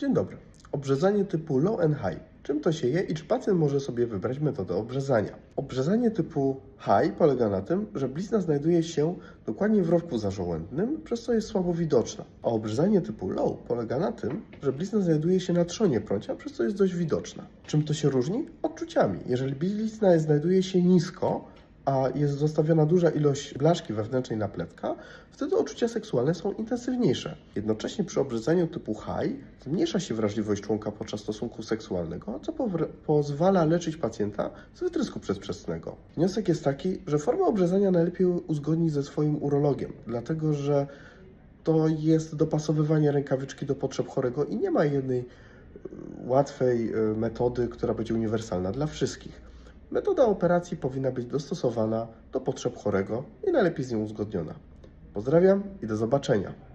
Dzień dobry. Obrzezanie typu low and high. Czym to się je i czy pacjent może sobie wybrać metodę obrzezania? Obrzezanie typu high polega na tym, że blizna znajduje się dokładnie w rowku zażołędnym, przez co jest słabo widoczna. A obrzezanie typu low polega na tym, że blizna znajduje się na trzonie prącia, przez co jest dość widoczna. Czym to się różni? Odczuciami. Jeżeli blizna znajduje się nisko, a jest zostawiona duża ilość blaszki wewnętrznej napletka, wtedy odczucia seksualne są intensywniejsze. Jednocześnie przy obrzezaniu typu high zmniejsza się wrażliwość członka podczas stosunku seksualnego, co pozwala leczyć pacjenta z wytrysku przedwczesnego. Wniosek jest taki, że formę obrzezania najlepiej uzgodnić ze swoim urologiem, dlatego że to jest dopasowywanie rękawiczki do potrzeb chorego i nie ma jednej y, łatwej y, metody, która będzie uniwersalna dla wszystkich. Metoda operacji powinna być dostosowana do potrzeb chorego i najlepiej z nią uzgodniona. Pozdrawiam i do zobaczenia.